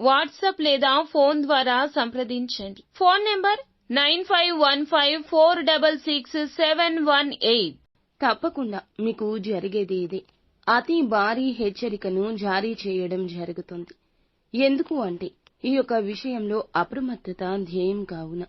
WhatsApp లేదా phone ద్వారా సంప్రదించండి. Phone number nine five one five four double six seven one eight. తప్పకుండా మీకు జరిగేది ఇదే. అతి భారీ హెచ్చరికను జారీ చేయడం జరుగుతుంది. ఎందుకు అంటే ఈ యొక్క విషయంలో అప్రమత్తత ధ్యేయం కావున.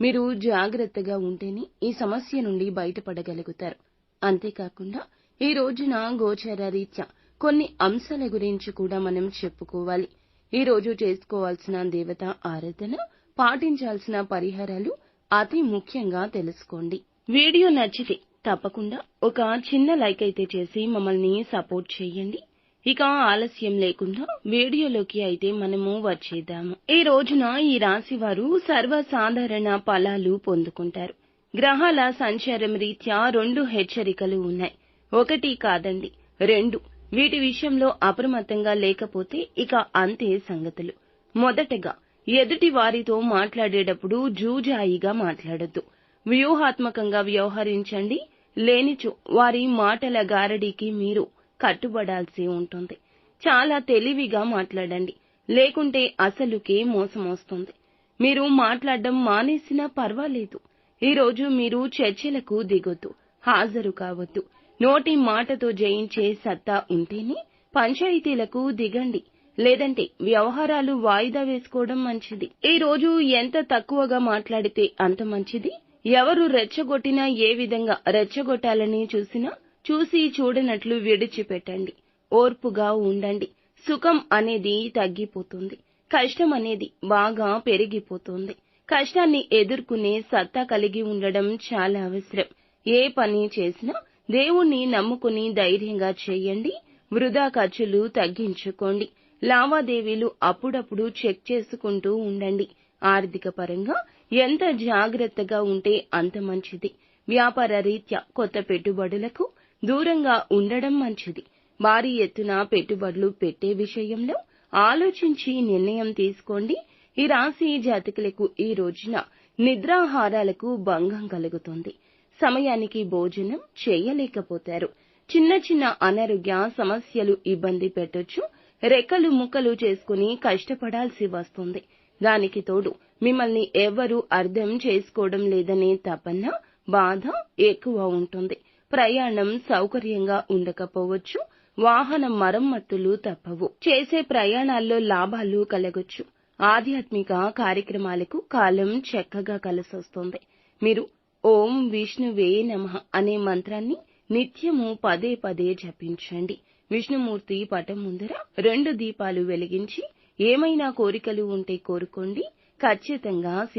మీరు జాగ్రత్తగా ఉంటేనే ఈ సమస్య నుండి బయటపడగలుగుతారు. అంతేకాకుండా ఈ రోజున గోచర రీత్యా కొన్ని అంశాల గురించి కూడా మనం చెప్పుకోవాలి. ఈ రోజు చేసుకోవాల్సిన దేవత ఆరాధన పాటించాల్సిన పరిహారాలు అతి ముఖ్యంగా తెలుసుకోండి. వీడియో నచ్చితే తప్పకుండా ఒక చిన్న లైక్ అయితే చేసి మమ్మల్ని సపోర్ట్ చేయండి. ఇక ఆలస్యం లేకుండా వీడియోలోకి అయితే మనము వచ్చేద్దాము. ఈ రోజున ఈ రాశి వారు సర్వసాధారణ ఫలాలు పొందుకుంటారు. గ్రహాల సంచారం రీత్యా రెండు హెచ్చరికలు ఉన్నాయి. ఒకటి కాదండి రెండు. వీటి విషయంలో అప్రమత్తంగా లేకపోతే ఇక అంతే సంగతులు. మొదటగా ఎదుటి వారితో మాట్లాడేటప్పుడు జూజాయిగా మాట్లాడొద్దు. వ్యూహాత్మకంగా వ్యవహరించండి. లేనిచో వారి మాటల గారడీకి మీరు కట్టుబడాల్సి ఉంటుంది. చాలా తెలివిగా మాట్లాడండి. లేకుంటే అసలుకే మోసం వస్తుంది మీరు మాట్లాడడం మానేసినా పర్వాలేదు. ఈరోజు మీరు చర్చలకు దిగొద్దు. హాజరు కావద్దు. నోటి మాటతో జయించే సత్తా ఉంటేనే పంచాయతీలకు దిగండి. లేదంటే వ్యవహారాలు వాయిదా వేసుకోవడం మంచిది. ఈ రోజు ఎంత తక్కువగా మాట్లాడితే అంత మంచిది. ఎవరు రెచ్చగొట్టినా ఏ విధంగా రెచ్చగొట్టాలని చూసినా చూసి చూడనట్లు విడిచిపెట్టండి. ఓర్పుగా ఉండండి. సుఖం అనేది తగ్గిపోతుంది. కష్టం అనేది బాగా పెరిగిపోతుంది. కష్టాన్ని ఎదుర్కొనే సత్తా కలిగి ఉండడం చాలా అవసరం. ఏ పని చేసినా దేవుణ్ణి నమ్ముకుని ధైర్యంగా చేయండి. వృధా ఖర్చులు తగ్గించుకోండి. లావాదేవీలు అప్పుడప్పుడు చెక్ చేసుకుంటూ ఉండండి. ఆర్థిక పరంగా ఎంత జాగ్రత్తగా ఉంటే అంత మంచిది. వ్యాపార రీత్యా కొత్త పెట్టుబడులకు దూరంగా ఉండడం మంచిది. భారీ ఎత్తున పెట్టుబడులు పెట్టే విషయంలో ఆలోచించి నిర్ణయం తీసుకోండి. ఈ రాశి జాతకులకు ఈ రోజున నిద్రాహారాలకు భంగం కలుగుతుంది. సమయానికి భోజనం చేయలేకపోతారు. చిన్న చిన్న అనారోగ్య సమస్యలు ఇబ్బంది పెట్టొచ్చు. రెక్కలు ముక్కలు చేసుకుని కష్టపడాల్సి వస్తుంది. దానికి తోడు మిమ్మల్ని ఎవరూ అర్థం చేసుకోవడం లేదనే తపన బాధ ఎక్కువ ఉంటుంది. ప్రయాణం సౌకర్యంగా ఉండకపోవచ్చు. వాహన మరమ్మతులు తప్పవు. చేసే ప్రయాణాల్లో లాభాలు కలగొచ్చు. ఆధ్యాత్మిక కార్యక్రమాలకు కాలం చక్కగా కలిసొస్తుంది. మీరు ఓం విష్ణువే నమ అనే మంత్రాన్ని నిత్యము పదే పదే జపించండి. విష్ణుమూర్తి పటం ముందర రెండు దీపాలు వెలిగించి ఏమైనా కోరికలు ఉంటే కోరుకోండి. ఖచ్చితంగా